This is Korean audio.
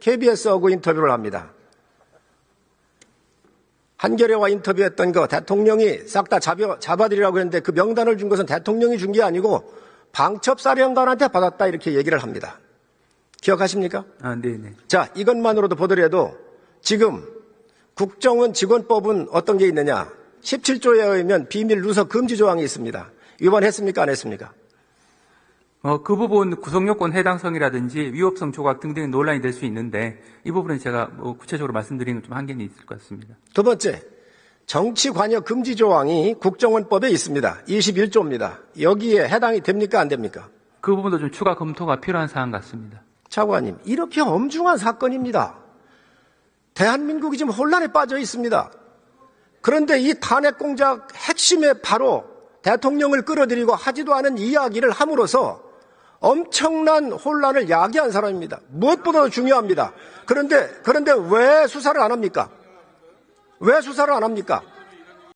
KBS하고 인터뷰를 합니다. 한겨레와 인터뷰했던 거 대통령이 싹 다 잡아드리라고 했는데 그 명단을 준 것은 대통령이 준 게 아니고 방첩사령관한테 받았다 이렇게 얘기를 합니다. 기억하십니까? 아, 네네. 자, 이것만으로도 보더라도 지금 국정원 직원법은 어떤 게 있느냐? 17조에 의하면 비밀 누설 금지 조항이 있습니다. 위반했습니까? 안 했습니까? 어, 그 부분 구성요건 해당성이라든지 위법성 조각 등등의 논란이 될 수 있는데 이 부분은 제가 뭐 구체적으로 말씀드리는 좀 한계는 있을 것 같습니다. 두 번째, 정치 관여 금지 조항이 국정원법에 있습니다. 21조입니다. 여기에 해당이 됩니까? 안 됩니까? 그 부분도 좀 추가 검토가 필요한 사안 같습니다. 차관님, 이렇게 엄중한 사건입니다. 대한민국이 지금 혼란에 빠져 있습니다. 그런데 이 탄핵 공작 핵심에 바로 대통령을 끌어들이고 하지도 않은 이야기를 함으로써 엄청난 혼란을 야기한 사람입니다. 무엇보다도 중요합니다. 그런데, 그런데 왜 수사를 안 합니까? 왜 수사를 안 합니까?